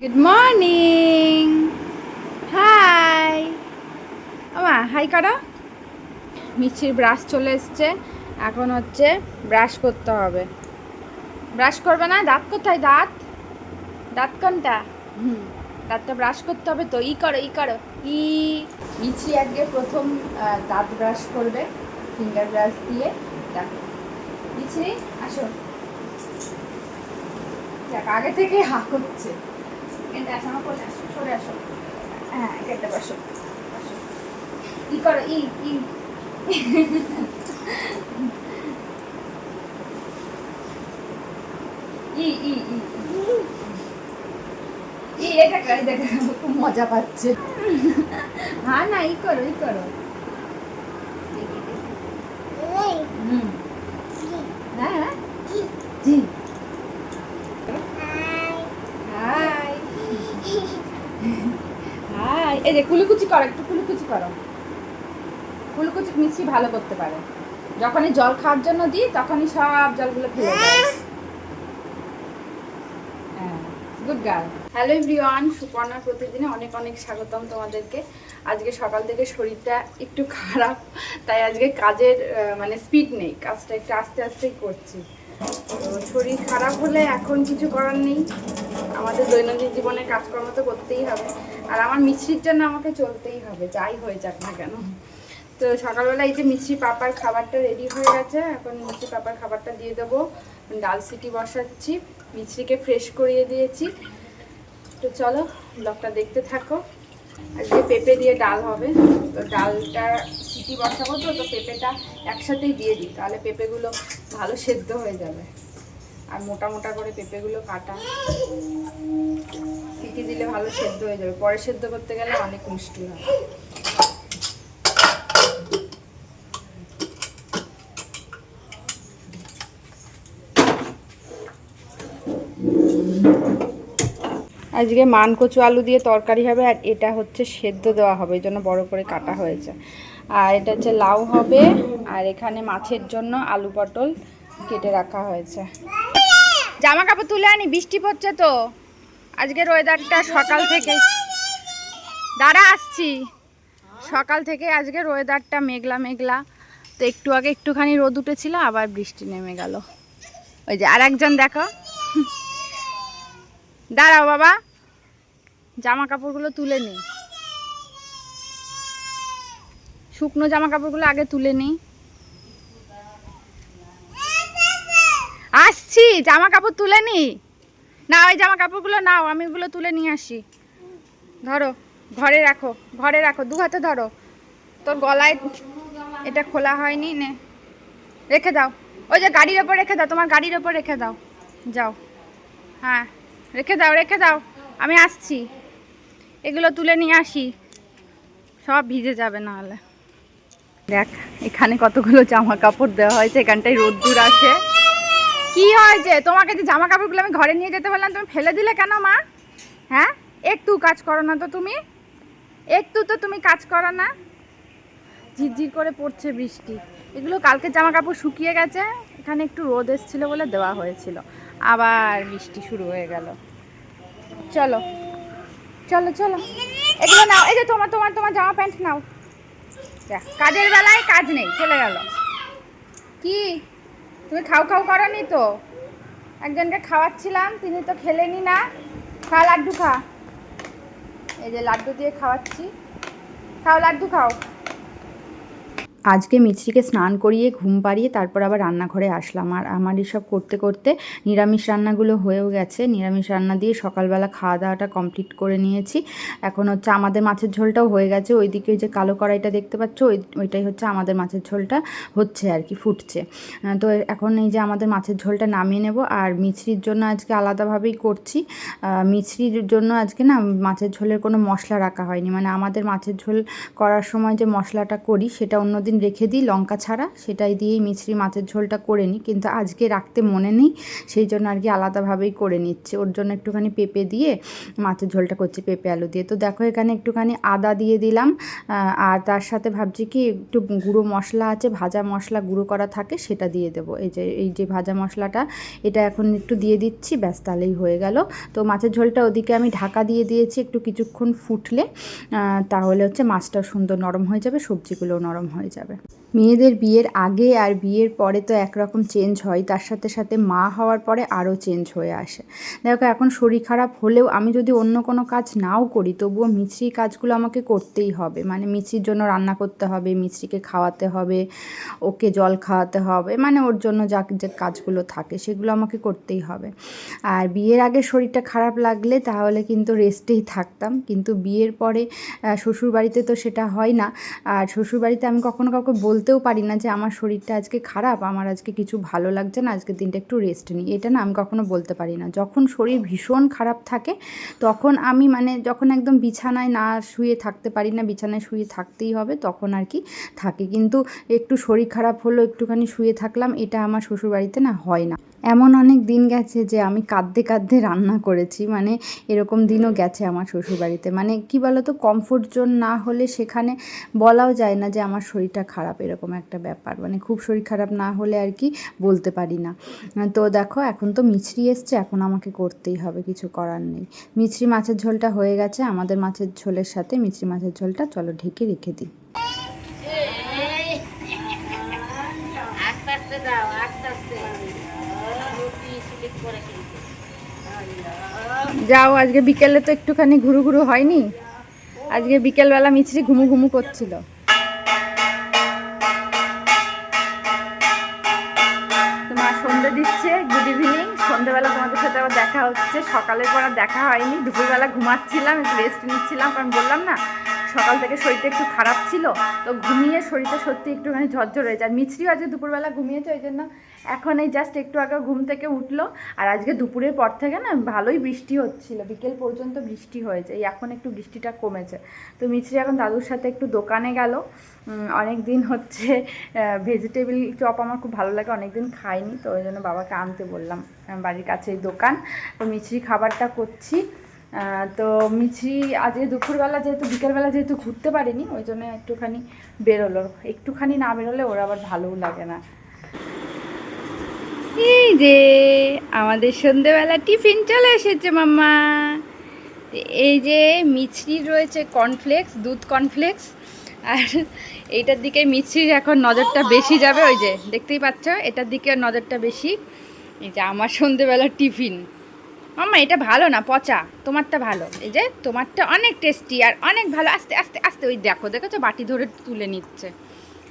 Good morning hi আমা hi করো মিষ্টির ব্রাশ চলে এসছে। এখন হচ্ছে ব্রাশ করতে হবে। ব্রাশ করবে না? দাঁত কোথায়, দাঁত? দাঁত কোনটা? হুম, দাঁতটা ব্রাশ করতে হবে তো। ই করো ই করো। ই। মিষ্টি আজকে প্রথম দাঁত ব্রাশ করবে ফিঙ্গার ব্রাশ দিয়ে। দেখো। মিছরি আসো। দেখ আগে থেকে হা করছে। এখানটা আসো আমার কোলে আসো। সরে আসো হ্যাঁ এখানটা বসো। বসো। ই করো ই ই। ই ই ই ই। এটা করে দেখো। খুব মজা পাচ্ছে। হ্যাঁ না ই করো ই করো। হুম। হ্যাঁ হ্যাঁ জি হাই হাই এই যে কুলুকুচি করো একটু কুলুকুচি করো। কুলুকুচি মিষ্টি ভালো করতে পারে। যখনই জল খাওয়ার জন্য দিই তখনই সব জলগুলো ফেলে good girl hello everyone Suparna প্রতিদিনে অনেক অনেক স্বাগতম তোমাদেরকে। আজকে সকাল থেকে শরীরটা একটু খারাপ তাই আজকে কাজের মানে স্পিড নেই। কাজটা একটু আস্তে আস্তেই করছি। তো শরীর খারাপ হলে এখন কিছু করার নেই। আমাদের দৈনন্দিন জীবনে কাজকর্ম তো করতেই হবে। আর আমার মিষ্টির জন্য আমাকে চলতেই হবে, যাই হয়ে যাক না কেন। তো সকালবেলা এই যে মিষ্টি পাপার খাবারটা রেডি হয়ে গেছে, এখন মিষ্টি পাপার খাবারটা দিয়ে দেবো। ডাল সিটি বসাচ্ছি মিষ্টিকে ফ্রেশ করিয়ে দিয়েছি। তো চলো, ব্লগটা দেখতে থাকো। আজকে পেঁপে দিয়ে ডাল হবে, তো ডালটা সিটি বসাবো তো তো পেঁপেটা একসাথেই দিয়ে দিই, তাহলে পেঁপেগুলো ভালো সেদ্ধ হয়ে যাবে। আর মোটা মোটা করে পেঁপেগুলো কাটা। সিটি দিলে ভালো সেদ্ধ হয়ে যাবে। পরে সেদ্ধ করতে গেলে অনেক মুশকিল হয়। আজকে মান কচু আলু দিয়ে তরকারি হবে আর এটা হচ্ছে সেদ্ধ দেওয়া হবে, এই জন্য বড় করে কাটা হয়েছে। আর এটা হচ্ছে লাউ হবে, আর এখানে মাছের জন্য আলু পটল কেটে রাখা হয়েছে। জামা কাপড় তুলে আনি, বৃষ্টি পড়ছে তো। আজকের ওয়েদারটা সকাল থেকে দাঁড়া, আসছি। সকাল থেকে আজকের ওয়েদারটা মেঘলা মেঘলা। তো একটু আগে একটুখানি রোদ উঠেছিল, আবার বৃষ্টি নেমে গেল। ওই যে আর একজন দেখো। দাঁড়াও বাবা। জামা কাপড়গুলো তুলে নিই শুকনো জামা কাপড়গুলো আগে তুলে নিই আসছি জামা কাপড় তুলে নি। না, ওই জামা কাপড়গুলো নাও, আমি ওগুলো তুলে নিয়ে আসি। ধরো, ঘরে রাখো ঘরে রাখো, দু হাতে ধরো। তোর গলায় এটা খোলা হয়নি নে। রেখে দাও। ওই যে গাড়ির ওপর রেখে দাও, তোমার গাড়ির ওপর রেখে দাও। যাও। হ্যাঁ রেখে দাও রেখে দাও। আমি আসছি। এগুলো তুলে নিয়ে আসি। সব ভিজে যাবে নাহলে। দেখ, এখানে কতগুলো জামা কাপড় দেওয়া হয়েছে, এখানটায় রোদ্দুর আছে। কি হয়েছে তোমাকে যে জামা কাপড়গুলো আমি ঘরে নিয়ে যেতে বললাম, তুমি ফেলে দিলে কেন মা? হ্যাঁ? একটু কাজ করো না তো তুমি। একটু তো তুমি কাজ করো না। ঝিরঝির করে পড়ছে বৃষ্টি। এগুলো কালকে জামা কাপড় শুকিয়ে গেছে। এখানে একটু রোদ এসেছিল বলে দেওয়া হয়েছিল। আবার বৃষ্টি শুরু হয়ে গেল। চলো। চলো চলো। এগুলো নাও। এই যে তোমার তোমার তোমার জামা প্যান্ট নাও। যা, কাজের বেলায় কাজ নেই, চলে গেল। কি? তুমি খাও খাও করনি তো? একজনকে খাওয়াচ্ছিলাম, তিনি তো খেলেনি না। খা লাড্ডু খা। এই যে লাড্ডু দিয়ে খাওয়াচ্ছি। খাও, লাড্ডু খাও। আজকে মিছরিকে স্নান করিয়ে, ঘুম পাড়িয়ে তারপর আবার রান্নাঘরে আসলাম। আর আমার এসব করতে করতে নিরামিষ রান্নাগুলো হয়েও গেছে। নিরামিষ রান্না দিয়ে সকালবেলা খাওয়া দাওয়াটা কমপ্লিট করে নিয়েছি। এখন হচ্ছে আমাদের মাছের ঝোলটাও হয়ে গেছে। ওইদিকে ওই যে কালো কড়াইটা দেখতে পাচ্ছ, ওই, ওইটাই হচ্ছে আমাদের মাছের ঝোলটা হচ্ছে আর কি, ফুটছে। তো এখন এই যে আমাদের মাছের ঝোলটা নামিয়ে নেব। আর মিছরির জন্য আজকে আলাদাভাবেই করছি। মিছরির জন্য আজকে না মাছের ঝোলের কোনো মশলা রাখা হয়নি। মানে আমাদের মাছের ঝোল করার সময় যে মশলাটা করি, সেটা অন্যদিন দিন রেখে দিই লঙ্কা ছাড়া, সেটাই দিয়েই মিছরি মাছের ঝোলটা করে নিই। কিন্তু আজকে রাখতে মনে নেই, সেই জন্য আর কি আলাদাভাবেই করে নিচ্ছে। ওর জন্য একটুখানি পেঁপে দিয়ে মাছের ঝোলটা করছি, পেঁপে আলু দিয়ে। তো দেখো এখানে একটুখানি আদা দিয়ে দিলাম আর তার সাথে ভাবছি কি একটু গুঁড়ো মশলা আছে, ভাজা মশলা গুঁড়ো করা থাকে সেটা দিয়ে দেবো। এই যে এই যে ভাজা মশলাটা, এটা এখন একটু দিয়ে দিচ্ছি, ব্যাস তাহলেই হয়ে গেল। তো মাছের ঝোলটা ওদিকে আমি ঢাকা দিয়ে দিয়েছি একটু কিছুক্ষণ ফুটলে তাহলে হচ্ছে মাছটাও সুন্দর নরম হয়ে যাবে, সবজিগুলোও নরম হয়ে যাবে। যাবে। মেয়েদের বিয়ের আগে আর বিয়ের পরে তো একরকম চেঞ্জ হয়, তার সাথে সাথে মা হওয়ার পরে আরও চেঞ্জ হয়ে আসে। দেখো, এখন শরীর খারাপ হলেও আমি যদি অন্য কোনো কাজ নাও করি, তবুও মিছরি কাজগুলো আমাকে করতেই হবে। মানে মিছরির জন্য রান্না করতে হবে, মিছরিকে খাওয়াতে হবে, ওকে জল খাওয়াতে হবে মানে ওর জন্য যা যে কাজগুলো থাকে, সেগুলো আমাকে করতেই হবে। আর বিয়ের আগে শরীরটা খারাপ লাগলে তাহলে কিন্তু রেস্টেই থাকতাম। কিন্তু বিয়ের পরে শ্বশুরবাড়িতে তো সেটা হয় না। আর শ্বশুরবাড়িতে আমি কখনো কাউকে বলতেও পারি না যে আমার শরীরটা আজকে খারাপ, আমার আজকে কিছু ভালো লাগছে না আজকে দিনটা একটু রেস্ট নিই। এটা না আমি কখনো বলতে পারি না। যখন শরীর ভীষণ খারাপ থাকে, তখন আমি মানে যখন একদম বিছানায় না শুয়ে থাকতে পারি না, বিছানায় শুয়ে থাকতেই হবে, তখন আর কি থাকে। কিন্তু একটু শরীর খারাপ হলো একটুখানি শুয়ে থাকলাম, এটা আমার শ্বশুরবাড়িতে না হয় না। এমন অনেক দিন গেছে যে আমি কাঁদতে কাঁদতে রান্না করেছি মানে এরকম দিনও গেছে আমার শ্বশুরবাড়িতে। মানে কি বলতো কমফোর্ট জোন না হলে সেখানে বলাও যায় না যে আমার শরীরটা খারাপ, এরকম একটা ব্যাপার। মানে খুব শরীর খারাপ না হলে আর কি বলতে পারি না। তো দেখো, এখন তো মিছরি এসছে, এখন আমাকে করতেই হবে, কিছু করার নেই। মিছরি মাছের ঝোলটা হয়ে গেছে, আমাদের মাছের ঝোলের সাথে মিছরি মাছের ঝোলটা চলো ঢেকে রেখে দিই। যাও, আজকে বিকেলে তো একটুখানি ঘুরু ঘুরু হয়নি। আজকে বিকেলবেলা মিছরি ঘুমু ঘুমু করছিল। তোমার সন্ধে দিচ্ছে গুড ইভিনিং সন্ধ্যেবেলা তোমাদের সাথে আবার দেখা হচ্ছে। সকালের পর আর দেখা হয়নি, দুপুরবেলা ঘুমাচ্ছিলাম, একটু রেস্ট নিচ্ছিলাম, কারণ বললাম না সকাল থেকে শরীরটা একটু খারাপ ছিল, তো ঘুমিয়ে শরীরটা সত্যি একটুখানি ঝরঝর হয়ে যায় মিছরিও আজকে দুপুরবেলা ঘুমিয়েছে, ওই জন্য এখন এই জাস্ট একটু আগে ঘুম থেকে উঠল। আর আজকে দুপুরের পর থেকে না ভালোই বৃষ্টি হচ্ছিল, বিকেল পর্যন্ত বৃষ্টি হয়েছে, এই এখন একটু বৃষ্টিটা কমেছে। তো মিছরি এখন দাদুর সাথে একটু দোকানে গেল অনেক দিন হচ্ছে ভেজিটেবল চপ আমার খুব ভালো লাগে অনেক দিন খাইনি, তো ওই জন্য বাবাকে আনতে বললাম, বাড়ির কাছেই দোকান। তো মিছরি খাবারটা করছি। তো মিছরি আজকে দুপুরবেলা যেহেতু, বিকেলবেলা যেহেতু ঘুরতে পারিনি, ওই জন্য একটুখানি বেরোলো। একটুখানি না বেরোলে ওর আবার ভালোও লাগে না। এই যে আমাদের সন্ধেবেলা টিফিন চলে এসেছে, মাম্মা। এই যে মিছরির রয়েছে কর্নফ্লেক্স দুধ কর্নফ্লেক্স আর এইটার দিকে মিছরির এখন নজরটা বেশি যাবে, ওই যে দেখতেই পাচ্ছ, এটার দিকে নজরটা বেশি। এই যে আমার সন্ধেবেলা টিফিন। মাম্মা এটা ভালো না, পচা। তোমারটা ভালো। এই যে, তোমারটা অনেক টেস্টি আর অনেক ভালো। আস্তে আস্তে আস্তে, ওই দেখো, দেখেছ? বাটি ধরে তুলে নিচ্ছে।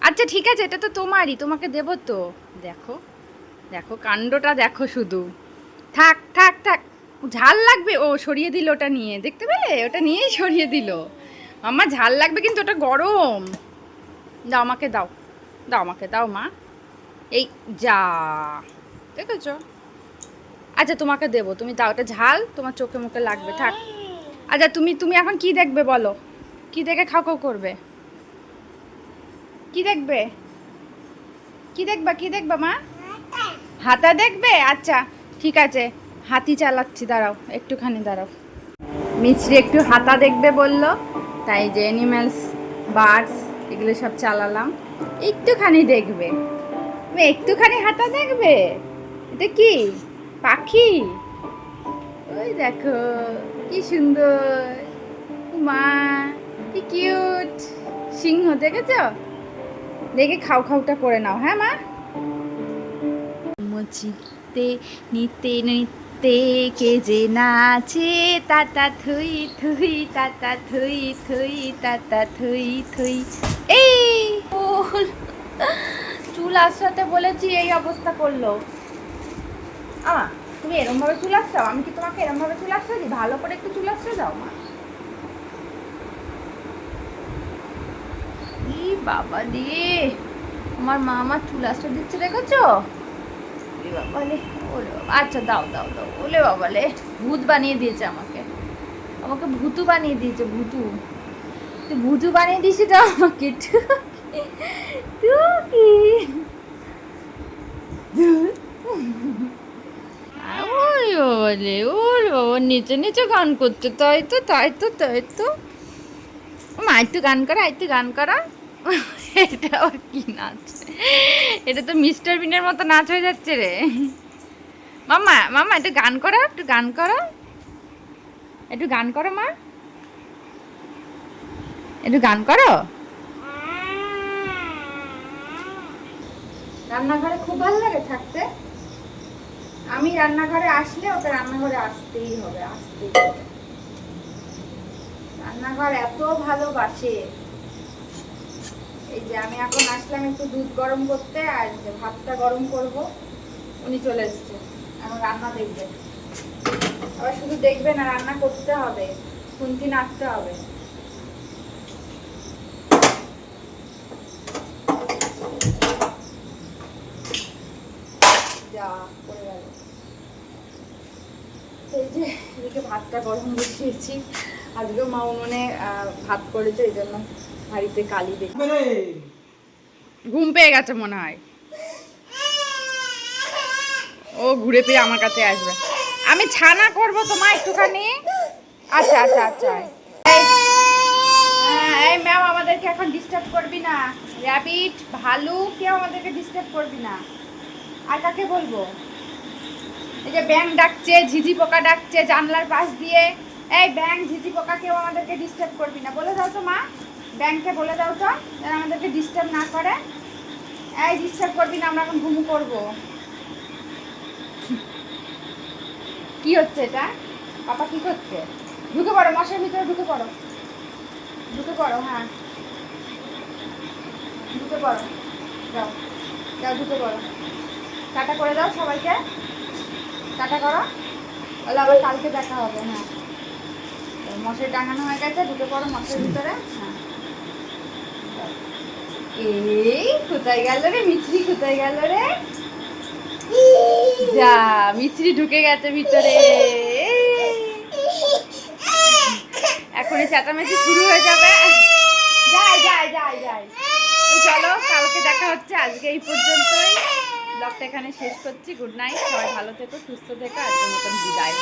আচ্ছা ঠিক আছে, এটা তো তোমারই, তোমাকে দেবো তো। দেখো দেখো, কাণ্ডটা দেখো শুধু। থাক থাক থাক। ঝাল লাগবে? ও, সরিয়ে দিল ওটা নিয়ে। দেখতে পেলে? ওটা নিয়েই সরিয়ে দিল। আমার ঝাল লাগবে, কিন্তু ওটা গরম। দাও, আমাকে দাও। দাও, আমাকে দাও, মা। এই, যা। দেখেছ? আচ্ছা তোমাকে দেবো। তুমি দাও ওটা ঝাল, তোমার চোখে মুখে লাগবে, থাক। আচ্ছা তুমি তুমি এখন কি দেখবে বলো? কি দেখে খাও করবে? কি দেখবে? কি দেখবা কি দেখবা, মা? হাতা দেখবে? আচ্ছা ঠিক আছে। হাতি চালাচ্ছি, দাঁড়াও, একটুখানি দাঁড়াও। মিছরি একটু হাতা দেখবে বলল, তাই যে অ্যানিম্যালস বার্ডস এগুলো সব চালালাম। একটুখানি দেখবে। একটুখানি হাতা দেখবে? এটা কি? পাখি? ওই দেখো কি সুন্দর। মা কি কিউট সিংহ দেখেছ? দেখে খাও খাওটা করে নাও হ্যাঁ মা? মচিতে নিতে নিতে কে যে নাচে তাতা থুই থুই তাতা থুই থুই তাতা থুই থুই। এই! চুল আসাতে বলেছি এই অবস্থা করল। আমা তুমি এরম ভাবে চুল আসছাও আমি কি তোমাকে এরম ভাবে চুল আসতে দিই ভালো করে একটু চুল আসতে দাও মা। ই বাবা রে আমার মা আমার চুল আসতে দিচ্ছে দেখেছ? বাবালে ওলে বাবা আচ্ছা দাও দাও দাও। ওলে বাবালে ভূত বানিয়ে দিয়েছে আমাকে। আমাকে ভূতু বানিয়ে দিয়েছে ভূতু। তুই ভূতু বানিয়ে দিয়েছি তো আমাকে টুকি। ওই বলে ওর বাবা, নিচে নিচে গান করছে, তাই তো তাই তো তাই তো। মা, একটু গান করা, একটু গান করা। এটা কি নাচ? এটা তো মিস্টার বিনের মতো নাচ হয়ে যাচ্ছে রে। মামা মামা, একটু গান করো, একটু গান করো। একটু গান করো, মা। একটু গান করো। রান্নাঘরে খুব ভালো লাগে থাকতে? আমি রান্নাঘরে আসলে ওকে রান্নাঘরে আসতেই হবে, আসতেই রান্নাঘর এত ভালোবাসে। এই যে আমি এখন আসলাম একটু দুধ গরম করতে, আর ভাতটা গরম করব, উনি চলে এসছে। এখন রান্না দেখবে। আবার শুধু দেখবে না, রান্না করতে হবে, খুন্তি নাড়তে হবে। যা গেল এই যে এদিকে ভাতটা গরম বসিয়েছি। আজকেও মা উনুনে ভাত করেছে এই জন্য হাঁড়িতে কালি দেখি ঘুম পেয়ে গেছে মনে হয়। ও ঘুরে ফিরে আমার কাছে আসবে। আমি ছানা করব তোমার একটুখানি। আচ্ছা আচ্ছা আচ্ছা। হ্যাঁ, এই ম্যাম আমাদেরকে এখন ডিস্টার্ব করবি না। র্যাবিট ভালু কেউ আমাদেরকে ডিস্টার্ব করবি না। আর কাকে বলব? এই যে ব্যাং ডাকছে, ঝিঝি পোকা ডাকছে, জানলার পাশ দিয়ে। এই ব্যাং ঝিঝি পোকা কেউ আমাদেরকে ডিস্টার্ব করবি না। বলে দাও তো মা ব্যাংকে বলে দাও তো, যেন আমাদেরকে ডিস্টার্ব না করে। এই ডিস্টার্ব করবি না, আমরা এখন ঘুমু করব। কি হচ্ছে এটা? পাপা কি করছে? ঢুকে পড়ো, মশার ভিতরে ঢুকে পড়ো। ঢুকে পড়ো হ্যাঁ। ঢুকে পড়ো। যাও যাও, ঢুকে পড়ো। টাটা করে দাও সবাইকে। টাটা করো। তাহলে আবার কালকে দেখা হবে হ্যাঁ। মশারি টাঙানো হয়ে গেছে ঢুকে পড়ো মশার ভিতরে। হ্যাঁ। এই, কোথায় গেল রে মিছরি, কোথায় গেল রে? যা, মিছরি ঢুকে গেছে ভিতরে। এখন চেঁচামেচি শুরু হয়ে যাবে। যাই যাই যাই যাই। চলো, কালকে দেখা হচ্ছে আজকে এই পর্যন্তই। ব্লগটা এখানে শেষ করছি। গুড নাইট সবাই ভালো থেকো সুস্থ থেকো আর মতন বিদায়।